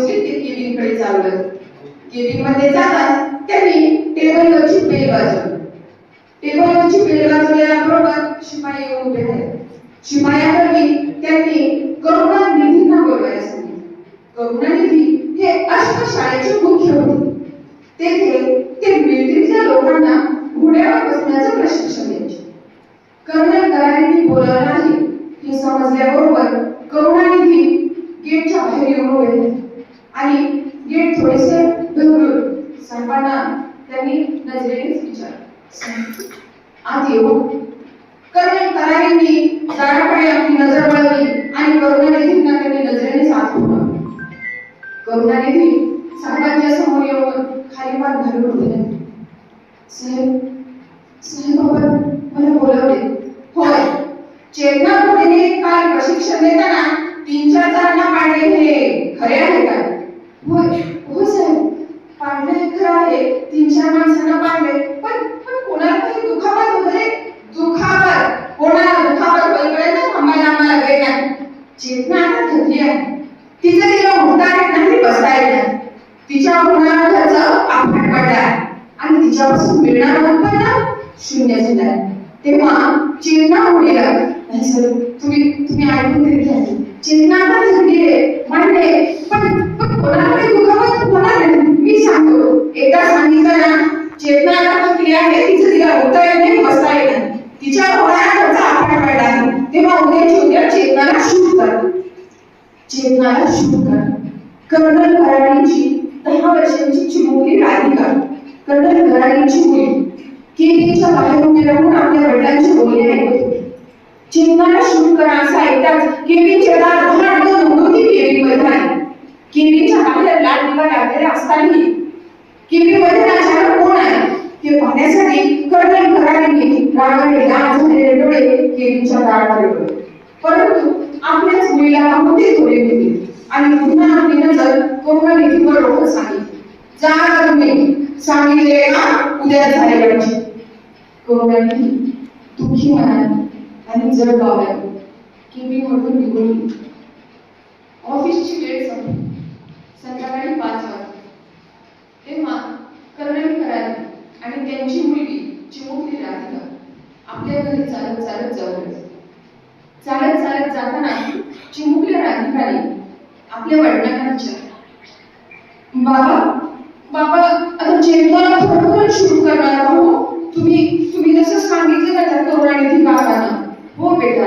झपझप पावले उचलीत ते केबिनकडे चाललं. केबिनमध्ये जाताच त्यांनी टेबलवरची बेल वाजवली. टेबलवरची बेल वाजवल्याबरोबर शिपाई येऊन उभे राहिले. शिपायापूर्वी त्यांनी करुणा निधींना बोलवायला सांगितलं. करुणा निधी हे अश्व शाळेचे मुख्य होते. तेथे ते मिलिटरीच्या लोकांना घोड्यावर बसण्याचं प्रशिक्षण द्यायचे कर्नल करारींनी बोलावलं नाही हे समजल्याबरोबर करुणानिधी गेटच्या बाहेर येऊन उभे राहिले. आणि गेट थोडेसे ढवळून साहेबांना त्यांनी नजरेनेच विचारलं आत येऊ कर्नल दाराकडे आपली नजर वळवली आणि करुणानिधींना त्यांनी नजरेने साथ करुणानिधी साहेबांच्या समोर येऊन खाली पाठ घालून होते साहेब तेव्हा चेतना उडीला नाही सर तुम्ही तुम्ही ऐकून तरी घ्या. चेतना आता म्हणले पण पण कोणाकडे दुखापत होणार नाही? मी सांगतो. एकदा सांगितलं ना चेतना आता क्रिया आहे तिचं तिला होता येत नाही बसता येत नाही. तिच्या होणारा आपण वाईट आहे. तेव्हा उद्याची उद्या चेतनाला शूट कर. चेतनाला शूट कर. कर्नल घराणीची दहा वर्षांची चिमुकली राधिका कर्नल घराणीची मुली. किल्लीच्या बाहेर उभी राहून आपल्या वडिलांची बोलणे ऐकत चिन्हाला चेतनाला शूट करा असं ऐकताच केबीचे दार धाड दोन होती मध्ये आली केबीच्या बाहेर लाल दिवा लागलेला असतानाही केबी मध्ये अचानक कोण आहे? ते पाहण्यासाठी कर्नल कराडींनी रागाने लाल झालेले डोळे केबीच्या दारावर ठेवले परंतु आपल्याच मुलीला पाहून ते थोडे होते आणि पुन्हा आपली नजर कोरोना निधीवर रोखत सांगितली. जा तुम्ही. सांगितले ना उद्या झाले पाहिजे कोरोना दुःखी मनाने आणि जड गावाला की मी म्हणून निघून ऑफिसची वेळ संपली. संध्याकाळी पाच वाजता तेव्हा कर्नल करारी आणि त्यांची मुलगी चिमुकली राधिका आपल्या घरी चालत चालत जाऊ चालत चालत जाताना चिमुकल्या राधिकाने आपल्या वडिलांना विचारलं बाबा बाबा आता चेतनाला थोडं सुरू करणार हो बेटा.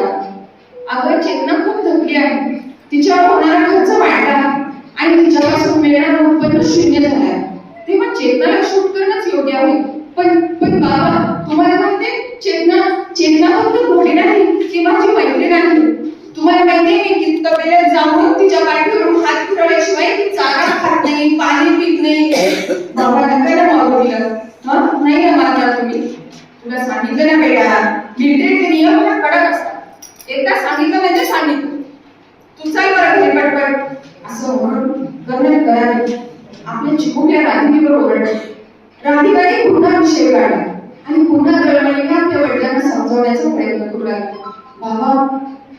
अगं चेतना खूप थकली आहे. तिच्यावर होणारा खर्च वाढला आणि तिच्यापासून मिळणारं उत्पन्न शून्य झालं. आहे तेव्हा चेतनाला शूट करणंच योग्य आहे. पण पण बाबा तुम्हाला माहितीये चेतना चेतना फक्त घोडी नाही ती माझी मैत्रीण आहे तुम्हाला माहितीये मी किती तबेल्यात जाऊन तिच्या पाठीवरून हात फिरवल्याशिवाय ती चारा खात नाही पाणी पित नाही. बाबा नका ना मागवलं हा? नाही ना मारणार तुम्ही. तुला सांगितलं ना बेटा. मिलिटरीचे नियम हा कडक असतात. एकदा सांगितलं म्हणजे सांगितलं. तुझाही बरं घे पटपट असं म्हणून गमन करावे. आपल्या चिमुकल्या राधिकेवर ओरडले राधिकाने पुन्हा विषय काढला आणि पुन्हा दळमळीने आपल्या वडिलांना समजवण्याचा प्रयत्न करू लागले. बाबा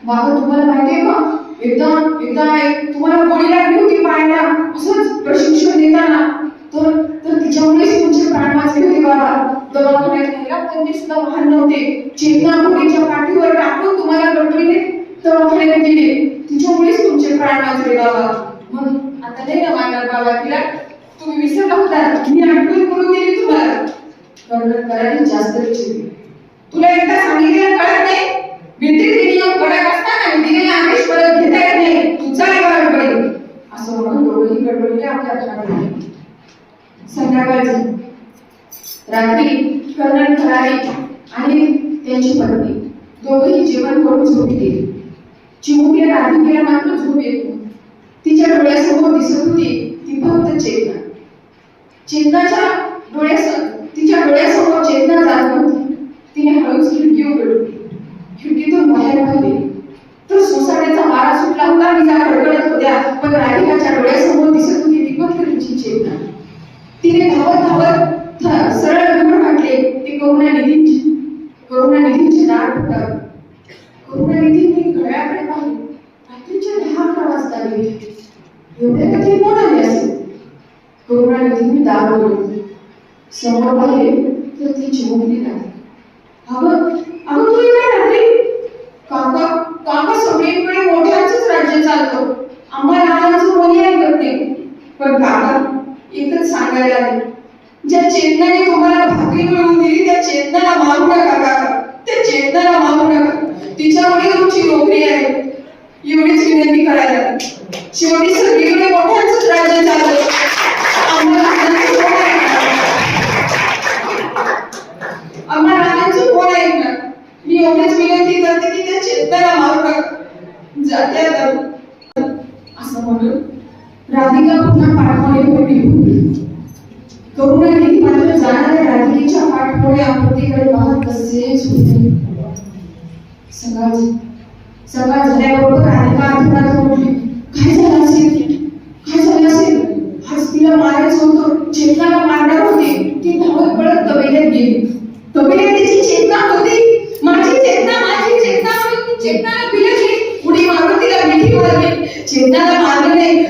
बाबा तुम्हाला माहितीये का? एकदा एकदा एक तुम्हाला गोळी लागली होती पायाला असंच प्रशिक्षण देताना. तर तर तिच्यामुळेच तुमचे प्राण वाचले होते बाबा दवाखान्यात न्यायला कोणते सुद्धा वाहन नव्हते. चेतना मुलीच्या पाठीवर टाकून तुम्हाला गडबडीने दवाखान्यात दिले तिच्यामुळेच तुमचे प्राण वाचले बाबा. म्हणून आता नाही ना मारणार बाबा तिला? तुम्ही विसरला होता. मी आठवण करून दिली तुम्हाला. कर्नल कराने जास्त विचारले तुला एकदा सांगितलेलं कळत नाही? विद्युत नियम कडक असताना दिलेला आदेश परत घेता येत नाही. तुझा व्यवहार पडेल असं म्हणून दोघंही गडबडीने आपल्या घरात संध्याकाळची. रात्री कर्नल फराळे आणि त्यांची पत्नी. दोघेही जेवण करून झोपी गेली. चिमुकल्या राधिकेला मात्र झोप येत तिच्या डोळ्यासमोर दिसत होती ती फक्त चेतना. चेतनाच्या डोळ्यासमोर तिच्या डोळ्यासमोर चेतना जात नव्हती. तिने हळूच खिडकी उघडली खिडकीतून बाहेर पाहिले तर सोसाट्याचा मारा सुटला होता आणि त्या कडकडत होत्या पण राधिकाच्या डोळ्यासमोर एवढ्या कधी कोण आले असेल करुणानिधींनी दार उघडले समोर पाहिले तर ती चिमुकली नाही अगं अगं तू इकडे रात्री काका काका सगळीकडे मोठ्यांचंच राज्य चालतं आम्हाला लहानाचं कोणी ऐकत नाही पण काका एकच सांगायला आले ज्या चेतनाने तुम्हाला भाकरी मिळवून दिली त्या चेतनाला मारू नका काका त्या चेतनाला मारू नका तिच्यामुळे तुमची नोकरी आहे एवढीच विनंती करायला आली. शेवटी सगळीकडे मोठ्यांचंच राज्य झालं आम्हाला कोण ऐकणार? मी एवढीच विनंती करते की त्या चेतनाला मारू नका. असं म्हणून राधिका पुन्हा पाठवणे होती करुणाने मात्र जाणाऱ्या राधिकेच्या पाठपुढे आकृतीकडे पाहत तसेच होते. सकाळ सकाळ झाल्याबरोबर राधिका अंतरात उठली काय झालं असेल काय झालं असेल आज तिला मारायचं होतं चेतनाला मारणार होते ती धावत पळत तबेल्यात गेली. तबेल्यात तिची चेतना होती. माझी चेतना माझी चेतना चेतनाला पिलकली उडी मारून तिला मिठी मारली चेतनाला मारलं नाही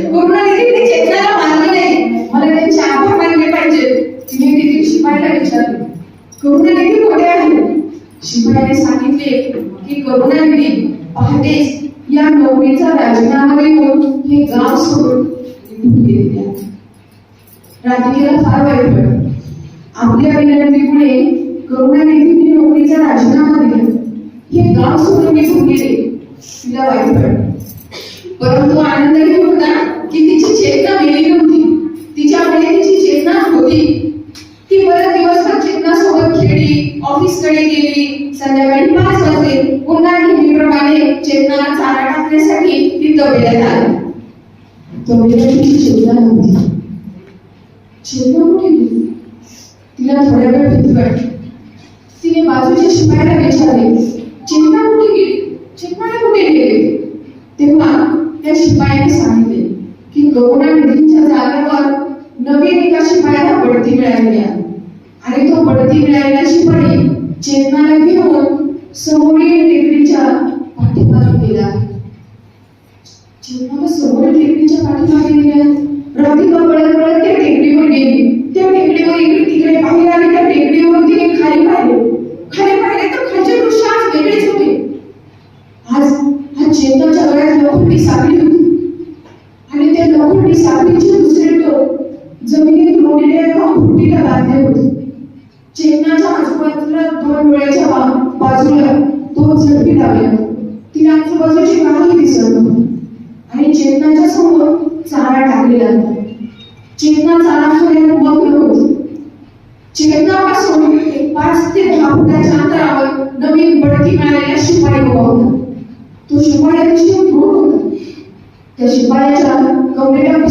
मला त्यांचे आभार मानले पाहिजे तिने तिथे शिपाईला विचारले करुणानिधी कुठे आहे शिपायाने सांगितले की करुणानिधी पहाटेच या नोकरीचा राजीनामा देऊन हे गाव सोडून निघून गेलेले राधिकेला फार वाईट वाटलं आपल्या विनंतीमुळे करुणानिधीने नोकरीचा राजीनामा दिला. हे गाव सोडून निघून गेले तिला वाईट वाटलं परंतु आनंद हे होता की तिची चेतना गेली नव्हती. तिच्याकडे तिची चेतना होती. ती परत दिवसभर चेतना सोबत खेळली ऑफिसकडे गेली संध्याकाळी करण्यासाठी ती तबेल्यात आली तबेल्यात तिची चेतना नव्हती. चेतना कुठे तिला थोड्या वेळ भीती वाटली. तिने बाजूच्या शिपायाला विचारले चेतना कुठे गेली? चेतनाला कुठे गेले? तेव्हा त्या शिपायाने सांगितले की करुणा निधींच्या जागेवर नवीन एका शिपायाला बढती मिळालेली आहे आणि तो बढती मिळालेला शिपाई चेतनाला घेऊन समोरील टेकडीच्या पाठीमागे गेला चेतनाला समोरील टेकडीच्या पाठीमागे गेल्या राधिका पळत पळत त्या टेकडीवर गेली त्या टेकडीवर इकडे तिकडे पाहिलं आणि त्या टेकडीवर तिने खाली पाहिले खाली पाहिले तर खालचे दृश्य आज वेगळेच होते आज आज चेतनाच्या गळ्यात लोखंडी साखळी होती आणि त्या लोखंडी साखळीचे दुसरे टोक जमिनीत रोवलेल्या एका फुटीला बांधले होते चेतनाच्या आजूबाजूला दोन डोळ्याच्या बा- बाजूला दोन झडपी लावल्या तिला आजूबाजूची काही दिसत नव्हती. आणि चेतनाच्या समोर चारा टाकलेला होता. चेतना चारा खाण्यात मग्न होती. चेतनापासून एक पाच ते दहा फुटाच्या अंतरावर नवीन बढती मिळालेला शिपाई उभा होता. तो शिपाई अतिशय क्रूर होता. त्या शिपायाच्या कमरेला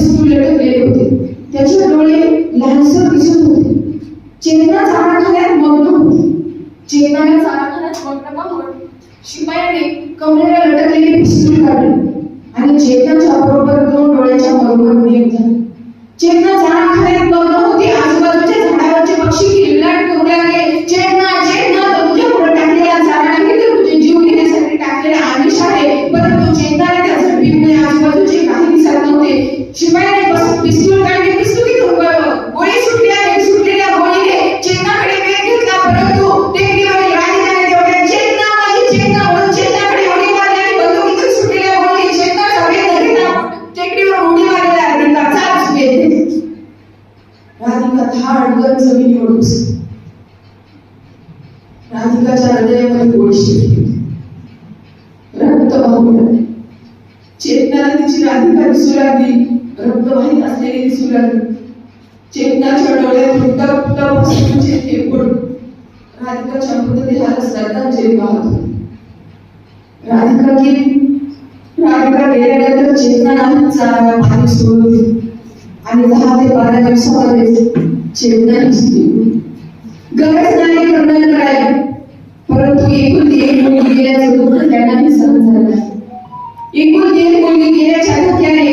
राधिका धाडकन जमिनीवर बसली राधिकाच्या हृदयामध्ये गोळी शिरली. रक्त वाहू लागले चेतनाला तिची राधिका दिसू लागली. रक्त वाहित असलेली दिसू लागली. चेतनाच्या डोळ्यात टप टप अश्रूंचे थेंब पडून राधिकाच्या मृतदेहाला श्रद्धांजली वाहत होती. राधिका गेली. राधिका गेल्यानंतर चेतना नाही चारा पाणी सोडून आणि दहा ते बारा दिवसामध्ये गरज नाही खंडन करायला परंतु एकूण एक मुलगी गेल्याचं दुःख त्यांनाही सहन झालं एकूण एक मुलगी गेल्याच्या धक्क्याने